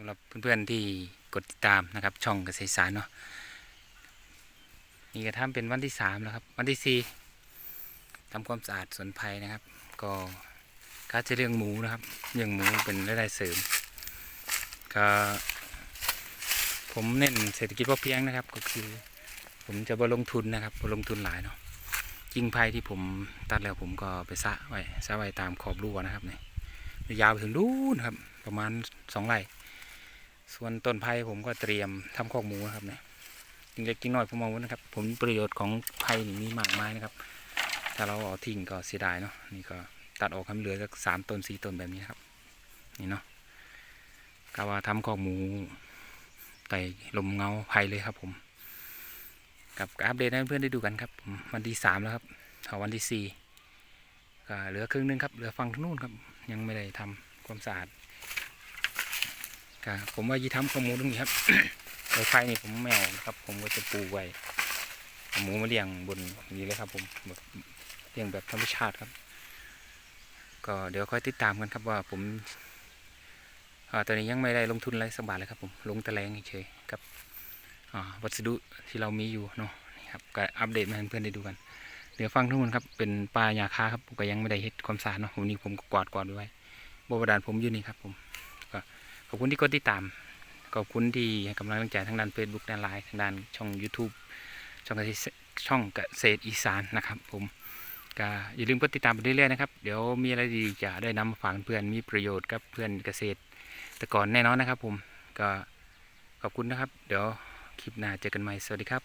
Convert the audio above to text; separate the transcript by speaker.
Speaker 1: ำหรับเพื่อนๆที่กดติดตามนะครับ ช่องเกษตรสารเนาะนี่กระทำเป็นวันที่สามแล้วครับ วันที่สี่ทำความสะอาดสวนไผ่นะครับ ก็ก็จะเลี้ยงหมูนะครับเลี้ยงหมูเป็นรายได้เสริม ก็ผมเน้นเศรษฐกิจพอเพียงนะครับ ก็คือ ผมจะบ่ลงทุนนะครับบ่ลงทุนหลายเนาะกิ่งไผ่ที่ผมตัดแล้วผมก็ไปซะไว้ซะไว้ตามขอบรั้วนะครับเนี่ยยาวไปถึงนู่นครับ ประมาณสองไร่ ส่วนต้นไผ่ผมก็เตรียมทำคอกหมูนะครับเนี่ยจริงเล็กจริงน้อยผมมองว่านะครับ ผมประโยชน์ของไผ่นี่มีมากมายนะครับ ถ้าเราเอาทิ้งก็เสียดายเนาะนี่ก็ตัดออกให้มันเหลือสักสามต้นสี่ต้นแบบนี้ครับ นี่เนาะกะว่าทำคอกหมูไต่ลมเงาไผ่เลยครับ ผม กับอัปเดตให้เพื่อนได้ดูกันครับ วันที่สามแล้วครับถึงวันที่สี่ก็เหลือครึ่งหนึงครับเหลือฝั่งทางนู้นครับ ยังไม่ได้ทำความสะอาด ก็ผมว่ายี่ทำข้าวหมูตรงนี้ครับไอ้ไข่นี่ผมแมวนะครับ ผมก็จะปูไว้หมูมาเลี้ยงบนนี้เลยครับ ผมแบบเลี้ยงแบบธรรมชาติครับ ก็เดี๋ยวค่อยติดตามกันครับว่าผมอ่าตอนนี้ยังไม่ได้ลงทุนอะไรสักบาทเลยครับ ผมลงตะแรงเฉยๆกับอ่าวัสดุที่เรามีอยู่เนาะนี่ครับก็อัปเดตมาให้เพื่อนได้ดูกัน เดี๋ยวฟังทุกคนครับเป็นปลายาคาครับผมก็ยังไม่ได้เฮ็ดความสะอาดเนาะวันนี้ผมก็กวาดกวาดไว้บวดานผมอยู่นี่ครับผม ขอบคุณที่กดติดตาม ขอบคุณที่ให้กำลังใจทางด้าน Facebook ด้านไลน์ทางด้านช่อง YouTube ช่องเกษตรช่องเกษตรอีสานนะครับ ผมก็อย่าลืมกดติดตามไปเรื่อยๆนะครับเดี๋ยวมีอะไรดีจะได้นำมาฝากเพื่อนมีประโยชน์กับเพื่อนเกษตรแต่ก่อนแน่นอนนะครับ ผมก็ขอบคุณนะครับ เดี๋ยวคลิปหน้าเจอกันใหม่สวัสดีครับ